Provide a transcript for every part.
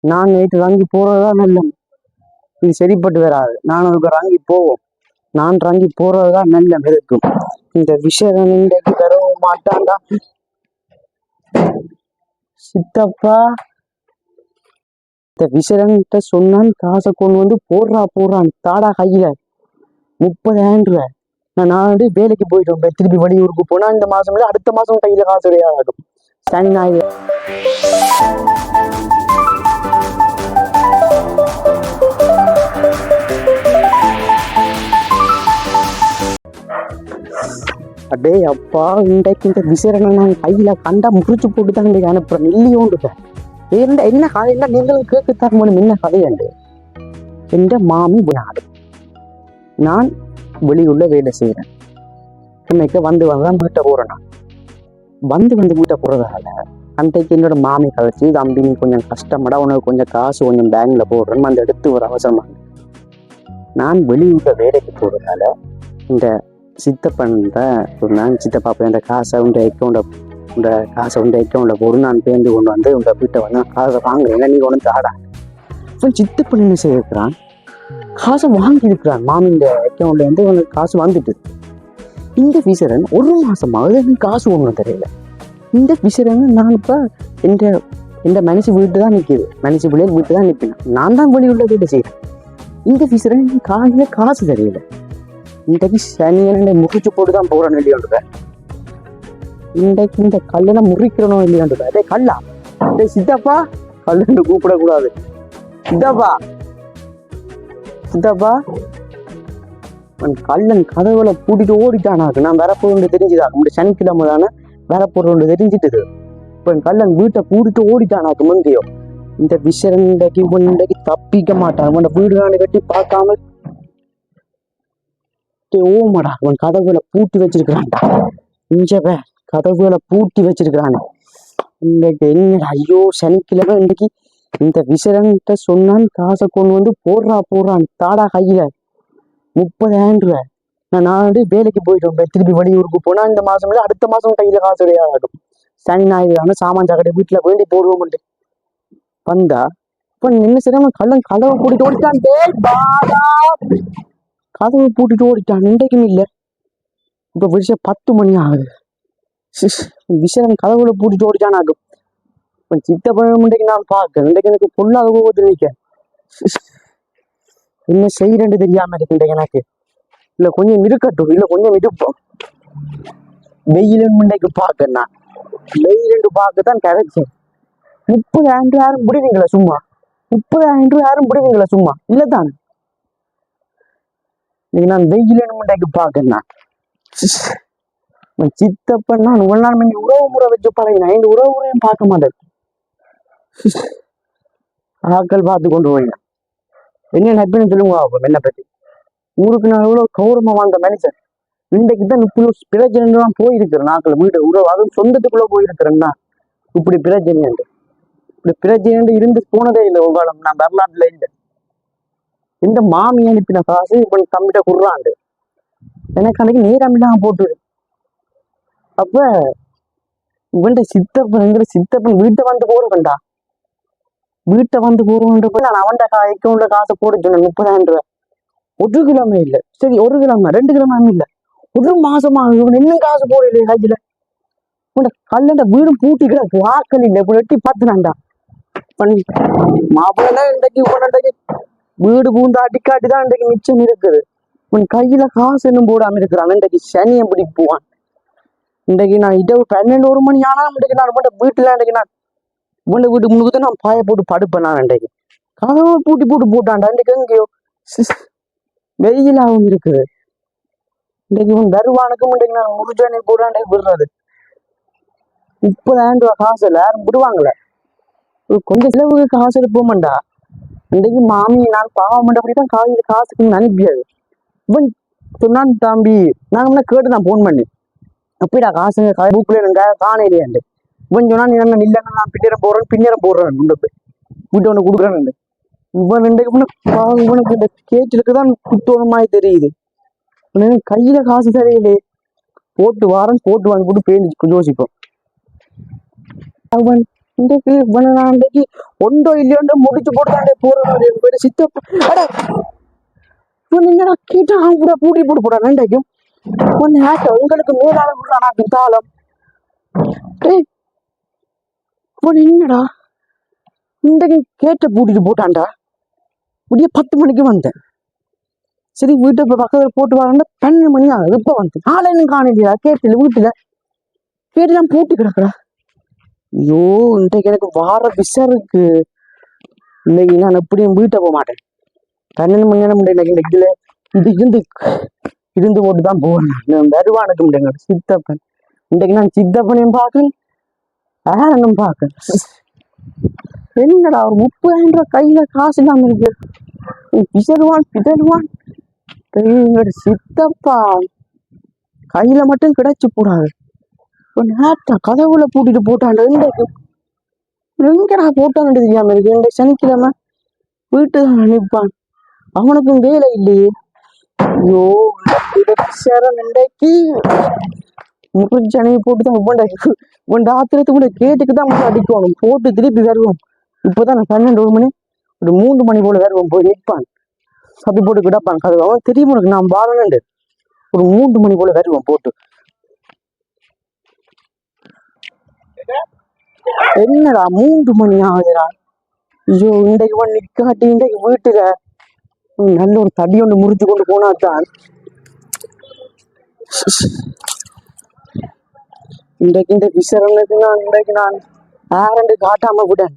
நான் நேற்று ரங்கி போறதுதான் நல்ல இது சரிப்பட்டு வராது. நான் உனக்கு ரங்கி போவோம் நான் ரங்கி போறதுதான் நல்ல இருக்கும் இந்த விஷயம் இன்றைக்கு வரவும் மாட்டான்டா. சித்தப்பா. இந்த விஷயன்ட்ட சொன்னான் காசை கொண்டு வந்து போடுறா போடுறான். தாடா கையில. முப்பதாயிரம் ரூபாய். நான் நாளடி வேலைக்கு போயிட்டு திருப்பி வெளியூருக்கு போனா இந்த மாசம் அடுத்த மாசம் கையில காசு கிடையாது. சனி ஞாயிறு. அடே அப்பா இன்றைக்கு இந்த விசேரணை நான் கையில கண்டா முறிச்சு போட்டு தான் இன்றைக்கு அனுப்புறேன் இல்லையோண்டுட்டேன் என்ன என்ன கதைன்னா நீங்களும் கேட்க தரணும் என்ன கதையாண்டு என்ற மாமி நாடு நான் வெளியுள்ள வேலை செய்கிறேன் இன்னைக்கு வந்து வந்து தான் வீட்டை போகிறேன் நான். வந்து வந்து வீட்டை போறதால அன்றைக்கு என்னோட மாமி கழிச்சு தம்பி நீ கொஞ்சம் கஷ்டமடா உனக்கு கொஞ்சம் காசு கொஞ்சம் பேங்க்ல போடுறேன் அந்த எடுத்து ஒரு அவசரமா. நான் வெளியூர்ல வேலைக்கு போறதால இந்த சித்தப்பன் சொன்னான் சித்தப்பா போய் அந்த காசை உண்ட அக்கௌண்ட உண்ட காசை உண்ட அக்கௌண்ட்ல ஒரு நான் பேருந்து கொண்டு வந்து உங்கள் வீட்டை வந்து காசை வாங்குறேன் நீ கொண்டு தாடா. இவன் சித்தப்பன் என்ன செய்யிருக்கிறான் காசை வாங்கி இருக்கிறான் மாமியின் அக்கௌண்ட்ல இருந்து இவனுக்கு காசு வந்துட்டு இந்த விசரன் ஒரு மாசமாவது எனக்கு காசு ஒன்றும் தெரியல. இந்த விசரன் நான் இப்போ இந்த இந்த மனுஷி வீட்டு தான் நிற்கிது மனுஷி பிள்ளைகள் வீட்டு தான் நிற்பினேன் நான் தான் வெளியுள்ள வீட்டை செய்கிறேன் இந்த விசரன் காலையில் காசு தெரியல. இன்றைக்கு சனியனை முறிச்சு போட்டு தான் போகிறேன் இல்லையோன்ற இன்றைக்கு இந்த கல்லனை முறிக்கிறனோ இல்லையோன்ற அதே கல்லா. அதே சித்தப்பா. கல்லுன்னு கூப்பிடக்கூடாது. சித்தப்பா. சித்தப்பா. அவன் கல்லன் கதவுல பூட்டிட்டு ஓடிட்டானாக்கு நான் வரப்போறது தெரிஞ்சுதான் நம்முடைய சனிக்கிழமை தானே வரப்போறது தெரிஞ்சிட்டது. இப்போ என் கல்லன் வீட்டை பூட்டிட்டு ஓடிட்டானாக்கு முந்தையோ? இந்த விஷயம் இன்றைக்கு தப்பிக்க மாட்டான். அவன் வீடு கட்டி பார்க்காம டேய் ஓமடா அவன் கதவுகளை பூட்டி வச்சிருக்கிறான்டா. இஞ்சவ கதவுகளை பூட்டி வச்சிருக்கிறான். இன்னைக்கு என்ன ஐயோ சனிக்கிழமை இன்னைக்கு இந்த விசரன்ட்ட சொன்னான் காசை கொண்டு வந்து போடுறா போடுறான். தாடா கையில. முப்பதாயிரம் ரூபாய் நான் நாளடி வேலைக்கு போயிட்டு திருப்பி வெளியூருக்கு போனா இந்த மாசம் இல்லை அடுத்த மாசம் கையில காசு கிடையாது சனி ஞாயிறு சாமான் சாக்கடை வீட்டுல வேண்டி போடுவோம் வந்தா இப்ப என்ன செய்யறான் கள்ளன் கதவை கூட்டிட்டு ஓடிட்டான். கதவை பூட்டிட்டு ஓடிட்டான். இன்றைக்கும் இல்ல. இப்போ விஷயம் பத்து மணி ஆகுது. சிஸ், விஷயம் கதவுல பூட்டிட்டு ஓடிட்டான் ஆகும் இப்ப சித்தப்பழம் இன்றைக்கு நான் பார்க்க இன்றைக்கு எனக்கு பொல்லாத போகுது நிக்க என்ன செய்யறேன்னு தெரியாம இருக்கு இன்றைக்கு எனக்கு. இல்லை கொஞ்சம் இருக்கட்டும். இல்லை கொஞ்சம் இருப்போம். வெயில் இன்றைக்கு பார்க்க நான். வெயில் பார்க்க தான் கிடைச்சேன். முப்பதாயிரம் ரூபாய் யாரும் முடிவீங்களா சும்மா? முப்பதாயிரம் ரூபாய் யாரும் முடிவீங்களா சும்மா? இல்லை தானே. இன்னைக்கு நான் வெயில் இன்றைக்கு பார்க்க சித்தப்பன் நான் ஒரு நாள் மணி உறவு முறை வச்சு பழகினேன். இந்த உறவு முறையும் பார்க்க மாட்டேன். ஆட்கள் பார்த்து கொண்டு போய் என்ன நட்புன்னு சொல்லுங்க பாப்போம் என்ன பத்தி. ஊருக்கு நான் எவ்வளவு கௌரவமா வாழ்ந்த மனுஷன். இன்றைக்கு தான் இப்படி பிரச்சனை தான் போயிருக்கிறேன் நாக்கள் வீட்டு உறவு அதுவும் சொந்தத்துக்குள்ள போயிருக்கிறேன்னா இப்படி பிரச்சனை இப்படி பிரச்சனை இருந்து போனதே இல்லை ஒரு காலம். நான் வரலாற்றுல இல்லை. இந்த மாமி அனுப்பின காசு இவன் தம்பிட்ட குடுறாண்டு எனக்கு அன்னைக்கு நேரம் இல்லாம போட்டுது. அப்ப இவன்ட சித்தப்பன் சித்தப்பன் வீட்டை வந்து போறவன்டா வீட்டை வந்து போறவன்ற நான் அவன்ட அக்கௌண்ட்ல காசை போட்டு சொன்னேன் முப்பதாயிரம் ரூபாய். ஒரு கிழமை இல்ல. சரி ஒரு கிழமை ரெண்டு கிழமை இல்லை. ஒரு மாசமா இவன் இன்னும் காசு போடலையே கையில. உன்ட கல்லண்ட வீடும் பூட்டி கிடக்கு வாக்கல் இல்ல எட்டி பார்த்துனாண்டா மாப்பிள்ளை இன்றைக்கு உன்னைக்கு வீடு பூந்து அடிக்காட்டி தான் இன்றைக்கு மிச்சம் இருக்குது உன் கையில காசு இன்னும் போடாம இருக்கிறான். இன்றைக்கு சனியை பிடி போவான்? இன்றைக்கு நான் இரவு பன்னெண்டு ஒரு மணி ஆனா இன்றைக்கு நான் மட்டும் வீட்டுல இன்றைக்கு நான் இவன் வீட்டு முழுக்க நான் பாய போட்டு படுப்பேன் நான் இன்றைக்கு. கதவை பூட்டி போட்டு போட்டான்டா. இன்றைக்கு எங்கேயோ? சிஸ், வெயிலாகவும் இருக்குது. இன்றைக்கு உன் தருவானுக்கும் இன்றைக்கு நான் முடிஞ்சானே போடாண்டே விடுறது. முப்பதாயிரம் ரூபா காசு இல்லை யாரும் விடுவாங்களே? கொஞ்சம் செலவுக்கு காசு எடுப்போமாண்டா. இன்றைக்கு மாமி நான் பாவம் பண்ணபடி தான் காலையில் காசுக்கு அனுப்பியாது இவன் சொன்னான் தம்பி நான் முன்ன கேட்டு நான் ஃபோன் பண்ணி அப்படிடா காசு புக்கில் இருங்க இல்லையாண்டு இவன் சொன்னா நீ என்ன இல்லைன்னா நான் பின்னேற போடுறேன் பின்னேற போடுறேன் உண்டு போய். வீட்டை ஒன்று கொடுக்குறேன் இவன் ரெண்டுக்கு முன்ன பாவம் இவனுக்கு இந்த கேட்டிருக்கு தான் குத்தோணமாய் தெரியுது. இவனுக்கு கையில காசு சரியில்லை. போட்டு வாரம் போட்டு வாங்கி போட்டு பேருந்து யோசிப்போம் அவன் இன்றைக்கு இவனை நான் இன்றைக்கு ஒன்றோ இல்லையோண்டோ முடிச்சு போட்டுதாண்டே போறேன் பேர் சித்தப்பா. அட. இவன் என்னடா கேட்டா அவன் கூட பூட்டி போட்டு போறான். இன்றைக்கும் ஒன்னு ஆட்ட உங்களுக்கு மேலால விடுறானா தாளம் டேய். இவன் என்னடா? இன்றைக்கு கேட்ட பூட்டிட்டு போட்டான்டா. முடிய பத்து மணிக்கு வந்தேன். சரி வீட்டு இப்போ பக்கத்தில் போட்டு வரேன்னா பன்னெண்டு மணி ஆகுது. இப்போ வந்து நாளையும் காணலையா கேட்டில் வீட்டில் கேட்டெல்லாம் பூட்டி கிடக்குறா. ஐயோ இன்றைக்கு எனக்கு வார பிஸா இருக்கு. இன்னைக்கு நான் எப்படியும் வீட்டை போக மாட்டேன். பன்னெண்டு மணி நேரம் முடியல இந்த இதுல இது இருந்து இருந்து போட்டு தான் போவேன் நான். வருவானுக்கு முடியுங்க சித்தப்பன். இன்றைக்கு நான் சித்தப்பனையும் பார்க்கேன் ஆரனும் பார்க்கேன் என்னடா ஒரு முப்பதாயிரம் ரூபாய் கையில காசு இல்லாம இருக்கு. பிசருவான் பிதருவான் சித்தப்பா. கையில மட்டும் கிடைச்சு போடாது. இப்போ நேரத்தா கதவுல பூட்டிட்டு போட்டான் இன்றைக்கு எங்கடா போட்டான்னு தெரியாம இருக்கு. இந்த சனிக்கிழமை வீட்டு நிற்பான் அவனுக்கும் வேலை இல்லையே. ஐயோ இந்த பிசரன் இன்றைக்கு. முறிச்சனையை போட்டு தான் உண்ட ஆத்திரத்தை கூட கேட்டுக்கு தான் வந்து அடிக்கணும் போட்டு திருப்பி வருவோம் இப்போதான் நான் பன்னெண்டு ஒரு மணி ஒரு மூன்று மணி போல வருவோம் போய் நிற்பான். சப்பி போட்டு கிடப்பான். கதவு. அவன் தெரியும் உனக்கு நான் வாழணுண்டு ஒரு மூன்று மணி போல வருவோம் போட்டு. என்னடா மூன்று மணி ஆகுதுடா. ஐயோ இன்றைக்கு வந்து நிக்காட்டி இன்றைக்கு வீட்டுல. நல்ல ஒரு தடி ஒன்று முறிச்சு கொண்டு போனா தான் இன்றைக்கு இந்த விசரனுக்கு நான் இன்றைக்கு நான் ஆரண்டு காட்டாம விட்டேன்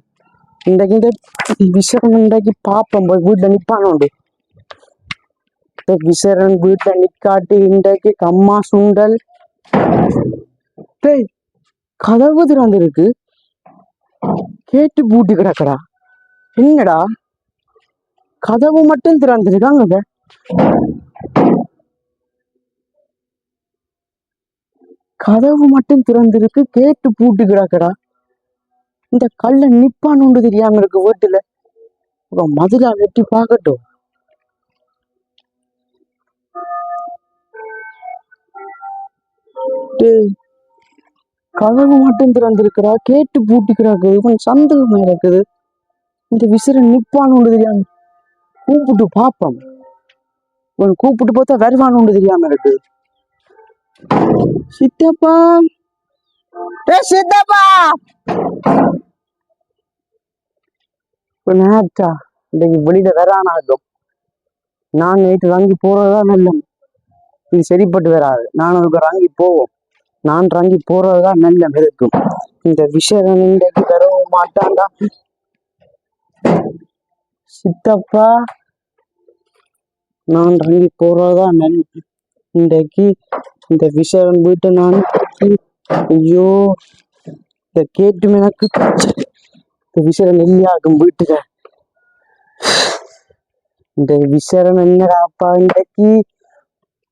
இன்றைக்கு இந்த விசரணம் இன்றைக்கு பார்ப்போம் போய் வீட்டில் நிற்பானோண்டு இந்த விசரன் வீட்டில் நிற்காட்டி இன்றைக்கு கம்மா சுண்டல். டேய் கதவு திறந்திருக்கு கேட்டு பூட்டி கிடக்குடா. என்னடா? கதவு மட்டும் திறந்திருக்காங்க கதவு மட்டும் திறந்திருக்கு கேட்டு பூட்டி கிடக்குடா. இந்த கல்ல நிப்பான்னு தெரியாம இருக்கு வீட்டுல. அப்புறம் மதுரா வெட்டி பார்க்கட்டும். டேய், கதவு மட்டும் திறந்திருக்கிறா கேட்டு பூட்டி கிடக்கு இவன் சந்தேகமா இருக்குது. இந்த விசிற நிப்பான்னு தெரியாம கூப்பிட்டு பார்ப்போம் இவன் கூப்பிட்டு பார்த்தா வருவான்னு தெரியாம இருக்கு. சித்தப்பா! ஏ சித்தப்பா! நேற்றா இன்னைக்கு வெளியில வரானாகும் நான் நேற்று வாங்கி போறதுதான் நல்லம் இது சரிப்பட்டு வராது. நான் வாங்கி போவோம். நான் வாங்கி போறதுதான் நல்ல இருக்கும் இந்த விஷயம் இன்றைக்கு வரவும் மாட்டான்டா சித்தப்பா நான் வாங்கி போறதுதான் நல்லம் இன்றைக்கு இந்த விஷயம் போயிட்டு நான் ஐயோ இந்த கேட்டு எனக்கு இந்த விஷயம் நெல்லியாகும் போயிட்டுக்க இந்த என்னடா என்னடாப்பா இன்றைக்கு?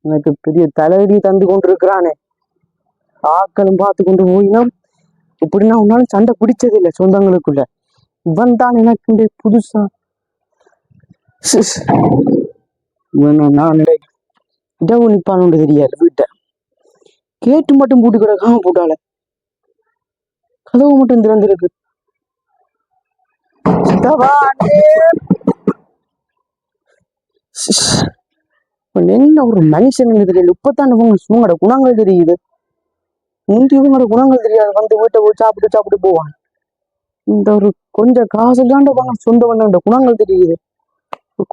எனக்கு பெரிய தலைவலி தந்து கொண்டிருக்கிறானே. ஆக்களும் பார்த்து கொண்டு போயினா இப்படின்னா உன்னால சண்டை பிடிச்சது இல்லை சொந்தங்களுக்குள்ள. இவன் தான் எனக்கு புதுசா. சிஸ். நான் இடவு நிப்பான்னு தெரியாது வீட்டை. கேட்டு மட்டும் பூட்டி கிடக்காம போட்டால கதவு மட்டும் திறந்திருக்கு. என்ன ஒரு மனுஷன் தெரியல. இப்பதான் சுங்கட குணங்கள் தெரியுது. முந்தி இவங்களோட குணங்கள் தெரியாது. வந்து வீட்டை போய் சாப்பிட்டு சாப்பிட்டு போவான் இந்த ஒரு கொஞ்சம் காசு இல்லாண்ட சொந்த வந்த குணங்கள் தெரியுது.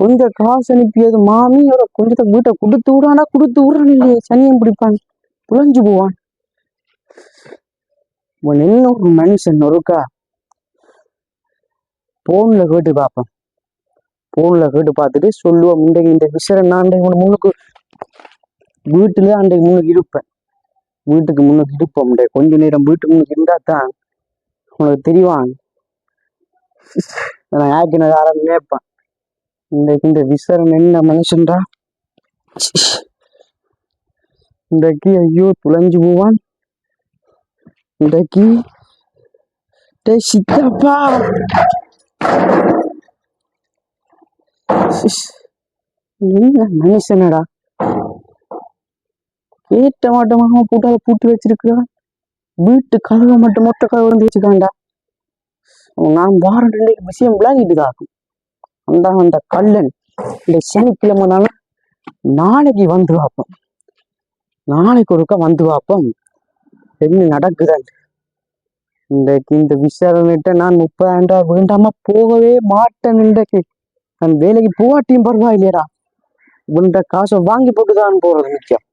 கொஞ்சம் காசு அனுப்பியது மாமியோட கொஞ்சத்தை வீட்டை கொடுத்து விடாண்டா கொடுத்து விடுறான் இல்லையே. சனியம் பிடிப்பான். புழஞ்சு போவான். இவன் என்ன ஒரு மனுஷன் ஒருக்கா? போன்ல கேட்டு பார்ப்பேன். போன்ல கேட்டு பார்த்துட்டு சொல்லுவோம் இன்றைக்கு இந்த விஷயம் நான் அன்றைக்கு முன்னுக்கு வீட்டுல அன்றைக்கு முன்னுக்கு இருப்பேன். வீட்டுக்கு முன்னுக்கு இருப்போம் முடியாது கொஞ்ச நேரம் வீட்டுக்கு முன்னுக்கு இருந்தா தான் உனக்கு தெரிவான் நான் யாக்கினது யாரும் கேட்பேன். இன்றைக்கு இந்த விசரன் என்ன மனுஷன்டா இன்றைக்கு ஐயோ துளைஞ்சு போவான். இன்றைக்கு டே சித்தப்பா. என்ன மனுஷனடா? கேட்ட மாட்டமாக பூட்டால பூட்டி வச்சிருக்கா வீட்டு கதவை மட்டும் மொட்டை கதவு வந்து வச்சுக்காண்டா. நான் வாரம் ரெண்டு விஷயம் விளங்கிட்டு அந்த அந்த கல்லன் இந்த சனிக்கிழமை தானே நாளைக்கு வந்து பார்ப்போம். நாளைக்கு ஒருக்கா வந்து பார்ப்போம். என்ன நடக்குதல்? இன்றைக்கு இந்த விசாரணைட்ட நான் முப்பதாயிரம் ரூபாய் வேண்டாம? போகவே மாட்டேன் இன்றைக்கு. நான் வேலைக்கு போகாட்டியும் பரவாயில்லையடா. உண்ட காசை வாங்கி போட்டு தான் போறது முக்கியம்.